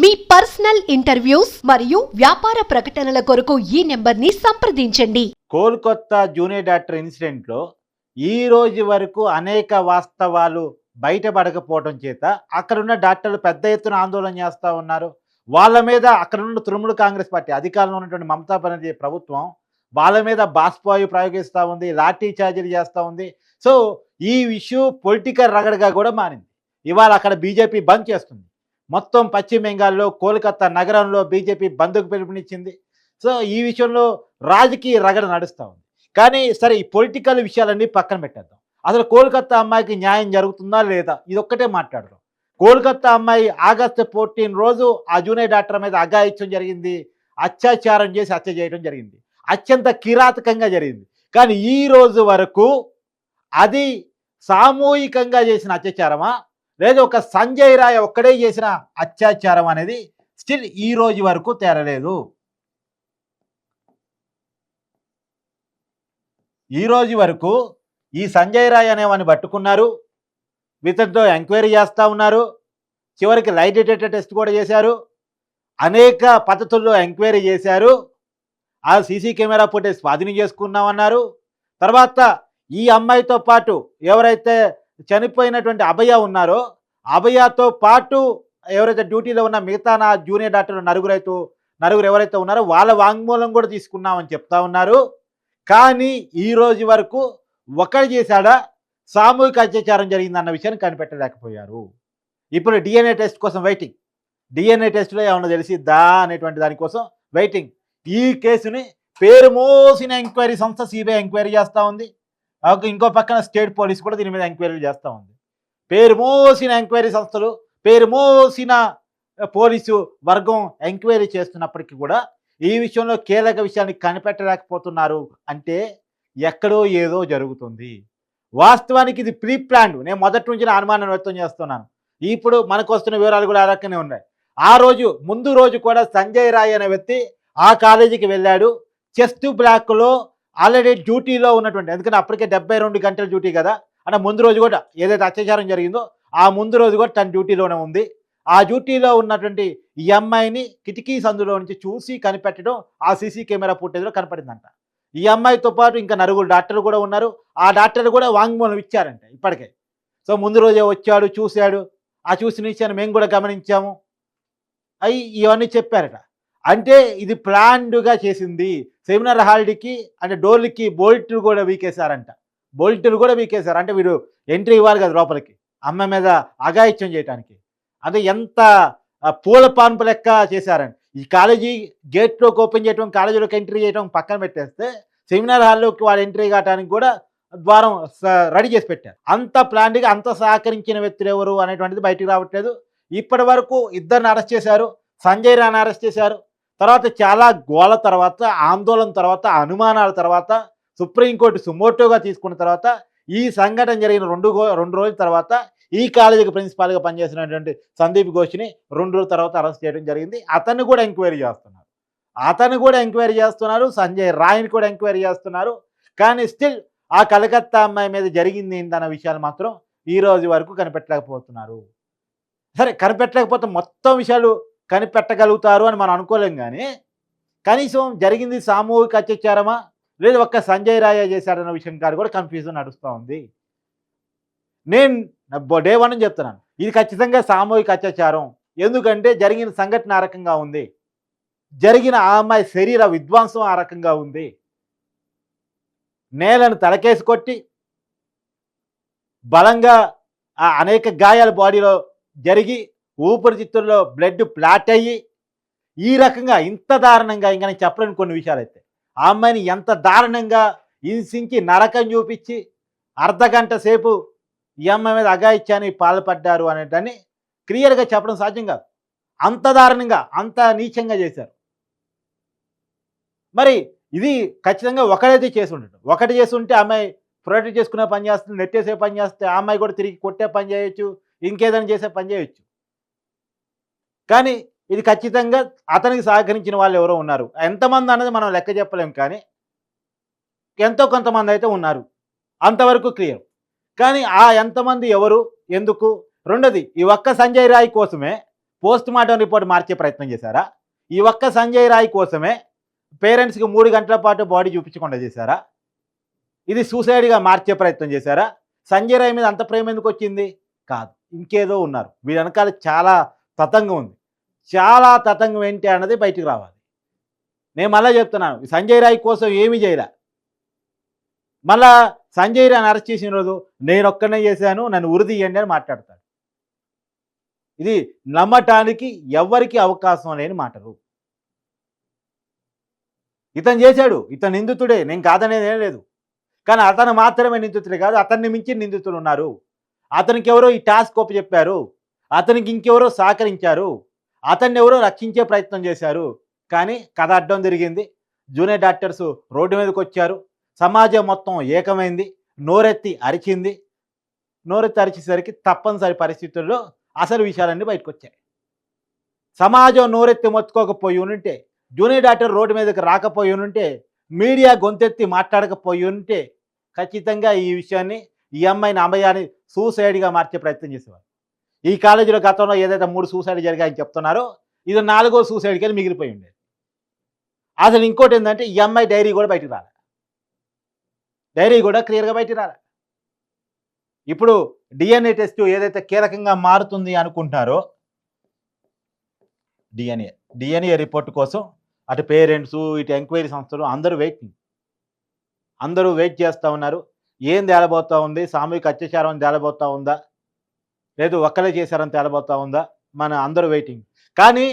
మీ personal interviews మరియు వ్యాపార ప్రకటనల కొరకు ఈ నెంబర్ని సంప్రదించండి. కోల్కత్తా జూనియర్ డాక్టర్ ఇన్సిడెంట్లో ఈ రోజు వరకు అనేక వాస్తవాలు బయటపడకపోవడం చేత అక్కడున్న డాక్టర్లు పెద్ద ఎత్తున ఆందోళన చేస్తూ ఉన్నారు. వాళ్ళ మీద అక్కడ ఉన్న తృణమూల కాంగ్రెస్ పార్టీ అధికారంలో ఉన్నటువంటి మమతా బెనర్జీ ప్రభుత్వం వాళ్ళ మీద బాష్పాయు ప్రయోగిస్తూ ఉంది లాఠీ చార్జీలు చేస్తూ ఉంది. సో ఈ ఇష్యూ పొలిటికల్ రగడగా కూడా మారింది. ఇవాళ అక్కడ బీజేపీ బంద్ చేస్తుంది. మొత్తం పశ్చిమ బెంగాల్లో కోల్కతా నగరంలో బీజేపీ బంద్కు పిలుపునిచ్చింది. సో ఈ విషయంలో రాజకీయ రగడ నడుస్తూ ఉంది. కానీ సరే ఈ పొలిటికల్ విషయాలన్నీ పక్కన పెట్టేద్దాం. అసలు కోల్కతా అమ్మాయికి న్యాయం జరుగుతుందా లేదా? ఇది ఒక్కటే మాట్లాడరు కోల్కతా అమ్మాయి ఆగస్టు ఫోర్టీన్ రోజు ఆ జూనియర్ డాక్టర్ మీద అఘాయిత్యం జరిగింది. అత్యాచారం చేసి హత్య చేయడం జరిగింది. అత్యంత కిరాతకంగా జరిగింది. కానీ ఈ రోజు వరకు అది సామూహికంగా చేసిన అత్యాచారమా? లేదా ఒక సంజయ్ రాయ్ ఒక్కడే చేసిన అత్యాచారం అనేది స్టిల్ ఈ రోజు వరకు తేరలేదు. ఈ రోజు వరకు ఈ సంజయ్ రాయ్ అనేవాడిని పట్టుకున్నారు ఇతనితో ఎంక్వైరీ చేస్తూ ఉన్నారు చివరికి లైట్ డిటెక్టర్ టెస్ట్ కూడా చేశారు అనేక పద్ధతుల్లో ఎంక్వైరీ చేశారు ఆ సీసీ కెమెరా ఫుటేజ్ స్వాధీనం చేసుకున్నామన్నారు తర్వాత ఈ అమ్మాయితో పాటు ఎవరైతే చనిపోయినటువంటి అభయ ఉన్నారో అభయతో పాటు ఎవరైతే డ్యూటీలో ఉన్న మిగతా నా జూనియర్ డాక్టర్ నలుగురైతే నలుగురు ఎవరైతే ఉన్నారో వాళ్ళ వాంగ్మూలం కూడా తీసుకున్నామని చెప్తా ఉన్నారు. కానీ ఈ రోజు వరకు ఒకటి చేశాడా? సామూహిక అత్యాచారం జరిగిందన్న విషయాన్ని కనిపెట్టలేకపోయారు. ఇప్పుడు డిఎన్ఏ టెస్ట్ కోసం వెయిటింగ్ డిఎన్ఏ టెస్ట్లో ఏమన్నా తెలిసిద్దా అనేటువంటి దానికోసం వెయిటింగ్ ఈ కేసుని పేరు మోసిన ఎంక్వైరీ సంస్థ సిబిఐ ఎంక్వైరీ చేస్తూ ఉంది. ఇంకో పక్కన స్టేట్ పోలీస్ కూడా దీని మీద ఎంక్వైరీలు చేస్తూ ఉంది. పేరు మోసిన ఎంక్వైరీ సంస్థలు పేరు మోసిన పోలీసు వర్గం ఎంక్వైరీ చేస్తున్నప్పటికీ కూడా ఈ విషయంలో కీలక విషయాన్ని కనిపెట్టలేకపోతున్నారు అంటే ఎక్కడో ఏదో జరుగుతుంది. వాస్తవానికి ఇది ప్రీ ప్లాన్డ్. నేను మొదటి నుంచి అనుమానం వ్యక్తం చేస్తున్నాను. ఇప్పుడు మనకు వస్తున్న వివరాలు కూడా ఆ రకంగానే ఉన్నాయి. ఆ రోజు ముందు రోజు కూడా సంజయ్ రాయ్ అనే వ్యక్తి ఆ కాలేజీకి వెళ్ళాడు. చెస్ట్ బ్లాక్లో ఆల్రెడీ డ్యూటీలో ఉన్నటువంటి ఎందుకంటే అప్పటికే డెబ్బై రెండు గంటల డ్యూటీ కదా అంటే ముందు రోజు కూడా ఏదైతే అత్యాచారం జరిగిందో ఆ ముందు రోజు కూడా తన డ్యూటీలోనే ఉంది. ఆ డ్యూటీలో ఉన్నటువంటి ఈ అమ్మాయిని కిటికీ సందులో నుంచి చూసి కనిపెట్టడం ఆ సీసీ కెమెరా ఫుటేజ్లో కనపడిందంట. ఈ అమ్మాయితో పాటు ఇంకా నలుగురు డాక్టర్లు కూడా ఉన్నారు. ఆ డాక్టర్లు కూడా వాంగ్మూలం ఇచ్చారంట ఇప్పటికే. సో ముందు రోజే వచ్చాడు చూశాడు. ఆ చూసిన విషయాన్ని మేము కూడా గమనించాము. అవి ఇవన్నీ చెప్పారట. అంటే ఇది ప్లాన్డ్గా చేసింది. సెమినార్ హాల్డ్కి అంటే డోర్లకి బోల్ట్లు కూడా వీకేశారంట. బోల్ట్లు కూడా వీకేశారు. అంటే వీడు ఎంట్రీ ఇవ్వాలి కదా లోపలికి. అమ్మ మీద అఘాయిత్యం చేయడానికి అంటే ఎంత పూల పాన్పు లెక్క చేశారని ఈ కాలేజీ గేట్లోకి ఓపెన్ చేయడం కాలేజీలోకి ఎంట్రీ చేయడం పక్కన పెట్టేస్తే సెమినార్ హాల్లోకి వాళ్ళు ఎంట్రీ కావడానికి కూడా ద్వారం రెడీ చేసి పెట్టారు. అంత ప్లాన్డ్గా అంత సహకరించిన వ్యక్తులు ఎవరు అనేటువంటిది బయటకు రావట్లేదు. ఇప్పటి వరకు ఇద్దరిని అరెస్ట్ చేశారు. సంజయ్ రాని అరెస్ట్ చేశారు. తర్వాత చాలా గోల తర్వాత ఆందోళన తర్వాత అనుమానాల తర్వాత సుప్రీంకోర్టు సుమోటోగా తీసుకున్న తర్వాత ఈ సంఘటన జరిగిన రెండు రెండు రోజుల తర్వాత ఈ కాలేజీకి ప్రిన్సిపాల్గా పనిచేసినటువంటి సందీప్ ఘోష్ని రెండు రోజుల తర్వాత అరెస్ట్ చేయడం జరిగింది. అతన్ని కూడా ఎంక్వైరీ చేస్తున్నారు. అతను కూడా ఎంక్వైరీ చేస్తున్నారు. సంజయ్ రాయ్ని కూడా ఎంక్వైరీ చేస్తున్నారు. కానీ స్టిల్ ఆ కలకత్తా అమ్మాయి మీద జరిగింది ఏంటన్న విషయాలు మాత్రం ఈ రోజు వరకు కనిపెట్టలేకపోతున్నారు. సరే కనిపెట్టలేకపోతే మొత్తం విషయాలు కనిపెట్టగలుగుతారు అని మనం అనుకోలేం కానీ కనీసం జరిగింది సామూహిక అత్యాచారమా? లేదా ఒక్క సంజయ్ రాయ చేశాడన్న విషయం కాదు కూడా కన్ఫ్యూజన్ నడుస్తూ ఉంది. నేను డే వన్ అని చెప్తున్నాను. ఇది ఖచ్చితంగా సామూహిక అత్యాచారం. ఎందుకంటే జరిగిన సంఘటన ఆ రకంగా ఉంది. జరిగిన ఆ అమ్మాయి శరీర విధ్వంసం ఆ రకంగా ఉంది. నేలను తలకేసి కొట్టి బలంగా ఆ అనేక గాయాలు బాడీలో జరిగి ఊపిరితిత్తుల్లో బ్లడ్ ప్లాట్ అయ్యి ఈ రకంగా ఇంత దారుణంగా ఇంకా నేను చెప్పలేను కొన్ని విషయాలు అయితే ఆ అమ్మాయిని ఎంత దారుణంగా హింసించి నరకం చూపించి అర్ధ గంట సేపు ఈ అమ్మాయి మీద అగాయిత్యాన్ని పాల్పడ్డారు అనేటని క్లియర్గా చెప్పడం సాధ్యం కాదు. అంత దారుణంగా అంత నీచంగా చేశారు. మరి ఇది ఖచ్చితంగా ఒకడైతే చేసి ఉండడు ఒకటి చేసి ఉంటే అమ్మాయి ప్రొటెక్ట్ చేసుకునే పని చేస్తుంది నెట్టేసే పని చేస్తే ఆ అమ్మాయి కూడా తిరిగి కొట్టే పని చేయొచ్చు ఇంకేదైనా చేసే పని చేయొచ్చు. కానీ ఇది ఖచ్చితంగా అతనికి సహకరించిన వాళ్ళు ఎవరో ఉన్నారు. ఎంతమంది అన్నది మనం లెక్క చెప్పలేం కానీ ఎంతో కొంతమంది అయితే ఉన్నారు. అంతవరకు క్లియర్. కానీ ఆ ఎంతమంది ఎవరు? ఎందుకు? రెండోది ఈ ఒక్క సంజయ్ రాయ్ కోసమే పోస్ట్ మార్టం రిపోర్ట్ మార్చే ప్రయత్నం చేశారా? ఈ ఒక్క సంజయ్ రాయ్ కోసమే పేరెంట్స్కి మూడు గంటల పాటు బాడీ చూపించకుండా చేశారా? ఇది సూసైడ్గా మార్చే ప్రయత్నం చేశారా? సంజయ్ రాయ్ మీద అంత ప్రేమ ఎందుకు వచ్చింది? కాదు ఇంకేదో ఉన్నారు. వీరి వెనకాల చాలా తతంగం ఉంది. చాలా తతంగం ఏంటి అన్నది బయటికి రావాలి. నేను మళ్ళీ చెప్తున్నాను సంజయ్ రాయ్ కోసం ఏమీ చేయలే. మళ్ళా సంజయ్ రాయ్ అరెస్ట్ చేసిన రోజు నేను ఒక్కనే చేశాను నన్ను ఉరిదీయండి అని మాట్లాడతాడు. ఇది నమ్మటానికి ఎవ్వరికి అవకాశం లేని మాటలు. ఇతను చేశాడు ఇతను నిందితుడే నేను కాదనేది ఏం లేదు. కానీ అతను మాత్రమే నిందితుడే కాదు అతన్ని మించి నిందితులు ఉన్నారు. అతనికి ఎవరో ఈ టాస్క్ ఒప్ప చెప్పారు. అతనికి ఇంకెవరో సహకరించారు. అతన్ని ఎవరో రక్షించే ప్రయత్నం చేశారు. కానీ కథ అడ్డం జరిగింది జూనియర్ డాక్టర్స్ రోడ్డు మీదకి వచ్చారు. సమాజం మొత్తం ఏకమైంది. నోరెత్తి అరిచింది. నోరెత్తి అరిచేసరికి తప్పనిసరి పరిస్థితుల్లో అసలు విషయాలన్నీ బయటకు వచ్చాయి. సమాజం నోరెత్తి మొత్తుకోకపోయి ఉంటే జూనియర్ డాక్టర్ రోడ్డు మీదకి రాకపోయి ఉంటే మీడియా గొంతెత్తి మాట్లాడకపోయి ఉంటే ఖచ్చితంగా ఈ విషయాన్ని ఈ అమ్మాయిని అమ్మాయిని సూసైడ్గా మార్చే ప్రయత్నం చేసేవారు. ఈ కాలేజీలో గతంలో ఏదైతే మూడు సూసైడ్ జరిగాయని చెప్తున్నారో ఇది నాలుగో సూసైడ్కి వెళ్ళి మిగిలిపోయి ఉండేది. అసలు ఇంకోటి ఏంటంటే ఈ అమ్మాయి డైరీ కూడా బయటకు రాలే. డైరీ కూడా క్లియర్గా బయటకు రాలే. ఇప్పుడు డిఎన్ఏ టెస్ట్ ఏదైతే కీలకంగా మారుతుంది అనుకుంటున్నారో డిఎన్ఏ డిఎన్ఏ రిపోర్ట్ కోసం అటు పేరెంట్స్ ఇటు ఎంక్వైరీ సంస్థలు అందరూ వెయిటింగ్. అందరూ వెయిట్ చేస్తూ ఉన్నారు. ఏం తేలబోతూ ఉంది? సామూహిక అత్యాచారం తేలబోతూ ఉందా? లేదు ఒక్కరే చేశారని తేలబోతా ఉందా? మన అందరూ వెయిటింగ్ కానీ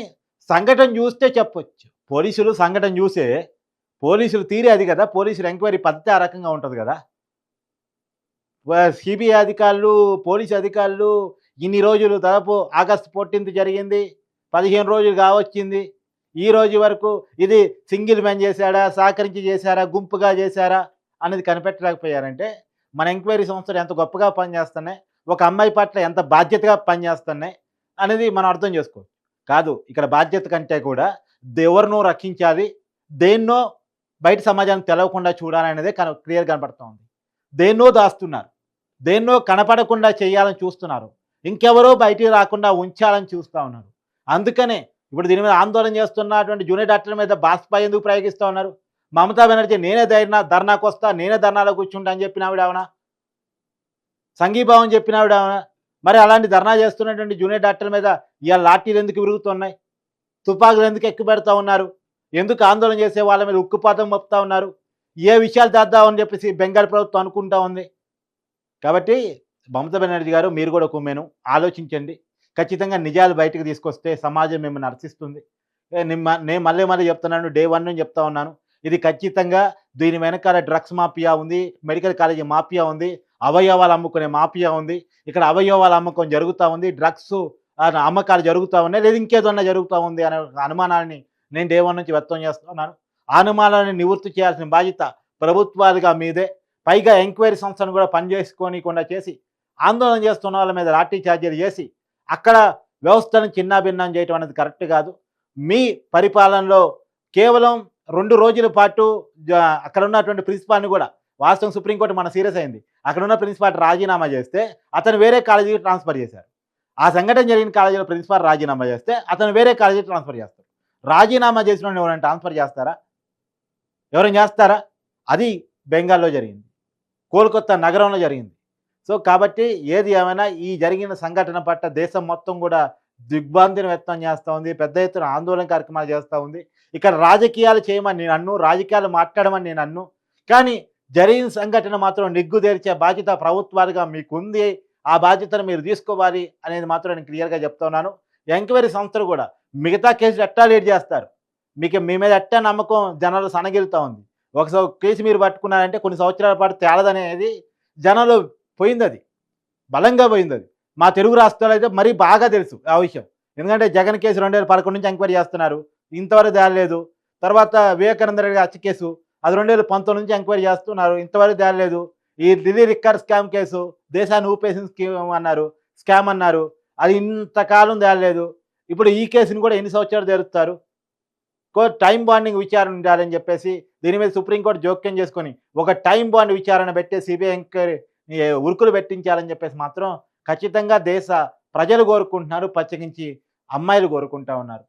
సంఘటన చూస్తే చెప్పొచ్చు. పోలీసులు సంఘటన చూసే పోలీసులు తీరే అది కదా పోలీసులు ఎంక్వైరీ పద్ధతి ఆ రకంగా ఉంటుంది కదా. సిబిఐ అధికారులు పోలీసు అధికారులు ఇన్ని రోజులు దాదాపు ఆగస్టు ఫోర్టీన్త్ జరిగింది పదిహేను రోజులు కావచ్చింది. ఈ రోజు వరకు ఇది సింగిల్ మ్యాన్ చేశాడా సహకరించి చేశారా గుంపుగా చేశారా అనేది కనిపెట్టలేకపోయారంటే మన ఎంక్వైరీ సంస్థలు ఎంత గొప్పగా పనిచేస్తున్నాయి ఒక అమ్మాయి పట్ల ఎంత బాధ్యతగా పనిచేస్తున్నాయి అనేది మనం అర్థం చేసుకోవచ్చు. కాదు ఇక్కడ బాధ్యత కంటే కూడా ఎవరినో రక్షించాలి దేన్నో బయట సమాజానికి తెలవకుండా చూడాలనేదే కన క్లియర్ కనపడుతుంది దేన్నో దాస్తున్నారు దేన్నో కనపడకుండా చేయాలని చూస్తున్నారు ఇంకెవరో బయటికి రాకుండా ఉంచాలని చూస్తూ ఉన్నారు. అందుకనే ఇప్పుడు దీని మీద ఆందోళన చేస్తున్నటువంటి జూనియర్ డాక్టర్ల మీద బాష్పా ఎందుకు ప్రయోగిస్తూ ఉన్నారు? మమతా బెనర్జీ నేనే ధైర్నా ధర్నాకు వస్తా నేనే ధర్నాలో కూర్చుంటా అని చెప్పిన ఆవిడ అవునా సంఘీభావం చెప్పిన ఆవిడ మరి అలాంటి ధర్నా చేస్తున్నటువంటి జూనియర్ డాక్టర్ల మీద ఇవాళ లాఠీలు ఎందుకు విరుగుతున్నాయి? తుపాకులు ఎందుకు ఎక్కువ పెడతా ఉన్నారు? ఎందుకు ఆందోళన చేసే వాళ్ళ మీద ఉక్కుపాతం మోపుతా ఉన్నారు? ఏ విషయాలు దాద్దామని చెప్పేసి బెంగాల్ ప్రభుత్వం అనుకుంటా ఉంది. కాబట్టి మమతా బెనర్జీ గారు మీరు కూడా కుమ్మేను ఆలోచించండి. ఖచ్చితంగా నిజాలు బయటకు తీసుకొస్తే సమాజం మిమ్మల్ని నర్శిస్తుంది నేను మళ్ళీ మళ్ళీ చెప్తున్నాను డే వన్ నుంచి చెప్తా ఉన్నాను. ఇది ఖచ్చితంగా దీని వెనకాల డ్రగ్స్ మాఫియా ఉంది మెడికల్ కాలేజీ మాఫియా ఉంది. అవయవాలు అమ్ముకునే మాఫియా ఉంది. ఇక్కడ అవయవాల అమ్మకం జరుగుతూ ఉంది. డ్రగ్స్ అమ్మకాలు జరుగుతూ ఉన్నాయి. లేదు ఇంకేదన్నా జరుగుతూ ఉంది అనే అనుమానాన్ని నేను డే నుంచి వ్యక్తం చేస్తున్నాను అనుమానాన్ని నివృత్తి చేయాల్సిన బాధ్యత ప్రభుత్వాలుగా మీదే. పైగా ఎంక్వైరీ సంస్థను కూడా పనిచేసుకోనికుండా చేసి ఆందోళన చేస్తున్న వాళ్ళ మీద లాఠీ ఛార్జీలు చేసి అక్కడ వ్యవస్థను చిన్నాభిన్నం చేయటం అనేది కరెక్ట్ కాదు. మీ పరిపాలనలో కేవలం రెండు రోజుల పాటు అక్కడ ఉన్నటువంటి ప్రిన్సిపాల్ని కూడా వాస్తవం సుప్రీంకోర్టు మన సీరియస్ అయింది. అక్కడ ఉన్న ప్రిన్సిపాల్ రాజీనామా చేస్తే అతను వేరే కాలేజీకి ట్రాన్స్ఫర్ చేశారు. ఆ సంఘటన జరిగిన కాలేజీలో ప్రిన్సిపాల్ రాజీనామా చేస్తే అతను వేరే కాలేజీకి ట్రాన్స్ఫర్ చేస్తారు. రాజీనామా చేసిన ఎవరైనా ట్రాన్స్ఫర్ చేస్తారా? ఎవరైనా చేస్తారా? అది బెంగాల్లో జరిగింది. కోల్కత్తా నగరంలో జరిగింది. సో కాబట్టి ఏది ఏమైనా ఈ జరిగిన సంఘటన పట్ల దేశం మొత్తం కూడా దిగ్భ్రాంతిని వ్యక్తం చేస్తూ ఉంది. పెద్ద ఎత్తున ఆందోళన కార్యక్రమాలు చేస్తూ ఉంది. ఇక్కడ రాజకీయాలు చేయమని నేను అన్ను రాజకీయాలు మాట్లాడమని నేను అన్ను. కానీ జరిగిన సంఘటన మాత్రం నిగ్గుదేర్చే బాధ్యత ప్రభుత్వాలుగా మీకుంది. ఆ బాధ్యతను మీరు తీసుకోవాలి అనేది మాత్రం నేను క్లియర్గా చెప్తున్నాను. ఎంక్వైరీ సంస్థలు కూడా మిగతా కేసులు ఎట్టా లీడ్ చేస్తారు? మీకు మీ మీద ఎట్టా నమ్మకం జనాలు సనగిలుతూ ఉంది? ఒకసారి కేసు మీరు పట్టుకున్నారంటే కొన్ని సంవత్సరాల పాటు తేలదనేది జనాలు పోయింది అది బలంగా పోయింది అది మా తెలుగు రాష్ట్రాలు అయితే మరీ బాగా తెలుసు ఆ విషయం. ఎందుకంటే జగన్ కేసు రెండు వేల పదకొండు నుంచి ఎంక్వైరీ చేస్తున్నారు. ఇంతవరకు తేలలేదు. తర్వాత వివేకానంద రెడ్డి హత్య కేసు అది రెండు వేల పంతొమ్మిది నుంచి ఎంక్వైరీ చేస్తున్నారు. ఇంతవరకు తేలేదు ఈ ఢిల్లీ రిక్కర్ స్కామ్ కేసు దేశాన్ని ఊపేసిన స్కీమ్ అన్నారు స్కామ్ అన్నారు. అది ఇంతకాలం తేలలేదు. ఇప్పుడు ఈ కేసుని కూడా ఎన్ని సంవత్సరాలు తెరుస్తారు? టైం బాండింగ్ విచారణ ఉండాలని చెప్పేసి దీని మీద సుప్రీంకోర్టు జోక్యం చేసుకొని ఒక టైం బాండ్ విచారణ పెట్టే సిబిఐ ఎంక్వైరీ ఉరుకులు పెట్టించాలని చెప్పేసి మాత్రం ఖచ్చితంగా దేశ ప్రజలు కోరుకుంటున్నారు ప్రత్యేకించి అమ్మాయిలు కోరుకుంటా ఉన్నారు.